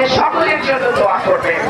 আমাদের সকলের জন্য দোয়া করবেন।